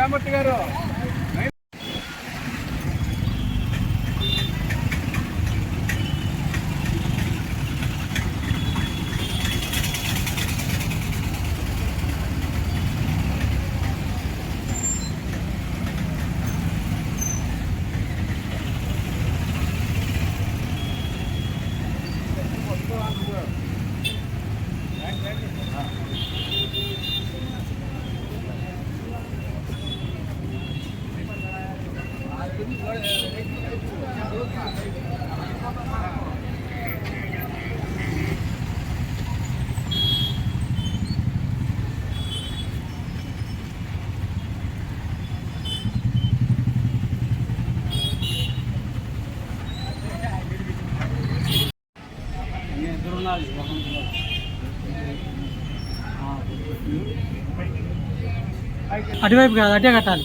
శ్రీరామూర్తి గారు. అటువైపు కాదు అటే కట్టాలి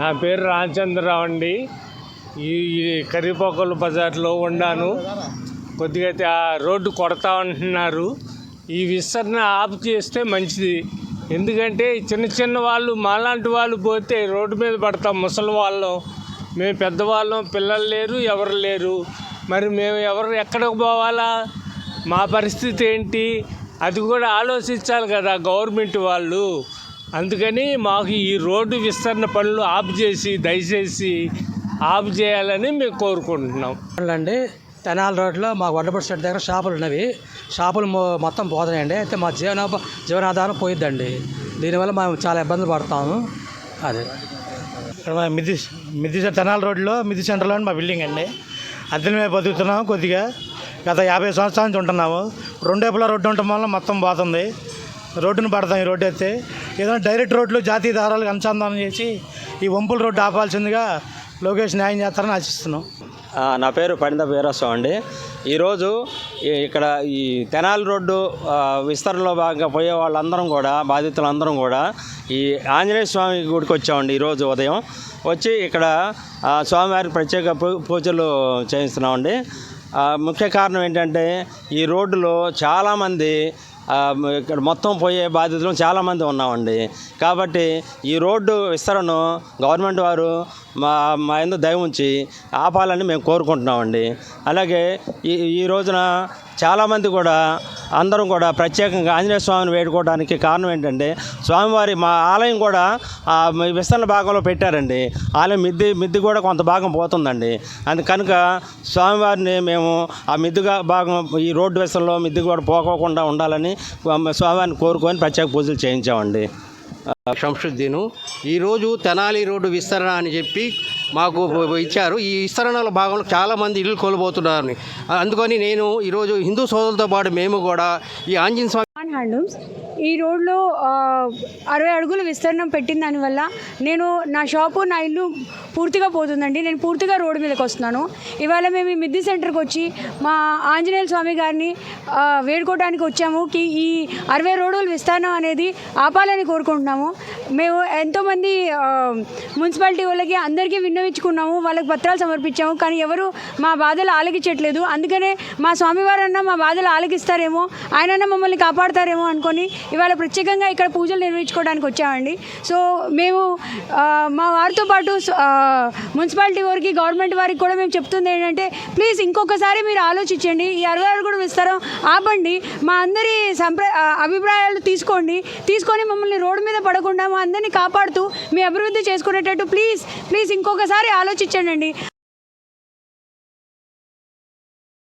నా పేరు రామచంద్రరావు అండి. ఈ ఈ బజార్లో ఉన్నాను కొద్దిగా అయితే ఆ రోడ్డు కొడతా ఉంటున్నారు. ఈ విస్తరణ ఆఫ్ చేస్తే మంచిది. ఎందుకంటే చిన్న చిన్న వాళ్ళు మాలాంటి వాళ్ళు పోతే రోడ్డు మీద పడతాం ముసలి వాళ్ళం. మేము పెద్దవాళ్ళం పిల్లలు లేరు ఎవరు లేరు. మరి మేము ఎవరు ఎక్కడికి పోవాలా? మా పరిస్థితి ఏంటి? అది కూడా ఆలోచించాలి కదా గవర్నమెంట్ వాళ్ళు. అందుకని మాకు ఈ రోడ్డు విస్తరణ పనులు ఆఫ్ చేసి దయచేసి ఆఫ్ చేయాలని మేము కోరుకుంటున్నాం. అండి తెనాలి రోడ్లో మా వడ్డపూడి స్టేట్ దగ్గర షాపులు ఉన్నవి. షాపులు మొత్తం పోతున్నాయండి. అయితే మా జీవన జీవనాధారం పోయిద్దండి. దీనివల్ల మేము చాలా ఇబ్బందులు పడతాము. అదే. ఇక్కడ మా మిద్ది మిద్ది సె- తెనాలి రోడ్లో మిద్ది సెంటర్లో మా బిల్డింగ్ అండి. అద్దెల మీద బతుకుతున్నాం కొద్దిగా. గత యాభై సంవత్సరాల నుంచి ఉంటున్నాము రెండేపుల రోడ్డు ఉండటం వల్ల మొత్తం పోతుంది. రోడ్డును పడతాం ఈ రోడ్డు అయితే ఏదైనా డైరెక్ట్ రోడ్లు జాతీయ దారాలకు అనుసంధానం చేసి ఈ వంపుల రోడ్డు ఆపాల్సిందిగా లోకేష్ న్యాయం చేస్తారని ఆశిస్తున్నాం. నా పేరు పండిత వీరస్వామి అండి. ఈరోజు ఇక్కడ ఈ తెనాలి రోడ్డు విస్తరణలో భాగంగా పోయే వాళ్ళందరం కూడా బాధితులందరం కూడా ఈ ఆంజనేయ స్వామి గుడికి వచ్చామండి ఈరోజు ఉదయం. వచ్చి ఇక్కడ స్వామివారికి ప్రత్యేక పూ- పూజలు చేయిస్తున్నామండి. ముఖ్య కారణం ఏంటంటే ఈ రోడ్డులో చాలామంది ఇక్కడ మొత్తం పోయే బాధితులు చాలామంది ఉన్నామండి. కాబట్టి ఈ రోడ్డు విస్తరణను గవర్నమెంట్ వారు మా మా ఎందు దయ ఉంచి ఆపాలని మేము కోరుకుంటున్నామండి. అలాగే ఈ ఈ రోజున చాలామంది కూడా అందరం కూడా ప్రత్యేకంగా ఆంజనేయ స్వామిని వేడుకోవడానికి కారణం ఏంటంటే స్వామివారి మా ఆలయం కూడా విస్తరణ భాగంలో పెట్టారండి. ఆలయం మిద్ది మిద్ది కూడా కొంత భాగం పోతుందండి. అందు కనుక స్వామివారిని మేము ఆ మిద్దుగా భాగం ఈ రోడ్డు విస్తరణలో మిద్ది కూడా పోకోకుండా ఉండాలని స్వామివారిని కోరుకొని ప్రత్యేక పూజలు చేయించామండి. షంషుద్దీను ఈరోజు తెనాలి రోడ్డు విస్తరణ అని చెప్పి మాకు ఇచ్చారు. ఈ విస్తరణల భాగంలో చాలామంది ఇల్లు కోల్పోతున్నారని. అందుకని నేను ఈరోజు హిందూ సోదరులతో పాటు మేము కూడా ఈ ఆంజనేయ స్వామి హ్యాండ్లూమ్స్ ఈ రోడ్లో అరవై అడుగుల విస్తీర్ణం పెట్టిన దానివల్ల నేను నా షాపు నా ఇల్లు పూర్తిగా పోతుందండి. నేను పూర్తిగా రోడ్డు మీదకి వస్తున్నాను. ఇవాళ మేము ఈ మిద్ది సెంటర్కి వచ్చి మా ఆంజనేయ స్వామి గారిని వేడుకోవడానికి వచ్చాము. కి ఈ అరవై రోడ్డుల విస్తీర్ణం అనేది ఆపాలని కోరుకుంటున్నాము. మేము ఎంతోమంది మున్సిపాలిటీ వాళ్ళకి అందరికీ విన్నవించుకున్నాము. వాళ్ళకి పత్రాలు సమర్పించాము. కానీ ఎవరు మా బాధలు ఆలకించట్లేదు. అందుకనే మా స్వామివారన్నా మా బాధలు ఆలకిస్తారేమో ఆయనన్నా మమ్మల్ని కాపాడతారేమో అనుకొని ఇవాళ ప్రత్యేకంగా ఇక్కడ పూజలు నిర్వహించుకోవడానికి వచ్చామండి. సో మేము మా వారితో పాటు మున్సిపాలిటీ వారికి గవర్నమెంట్ వారికి కూడా మేము చెప్తుంది ఏంటంటే ప్లీజ్ ఇంకొకసారి మీరు ఆలోచించండి. ఈ అరవై కూడా విస్తారం. ఆపండి. మా అందరి సంప్ర అభిప్రాయాలు తీసుకోండి. తీసుకొని మమ్మల్ని రోడ్డు మీద పడకుండా మా అందరినీ కాపాడుతూ మీ అభివృద్ధి చేసుకునేటట్టు ప్లీజ్ ప్లీజ్ ఇంకొకసారి ఆలోచించండి.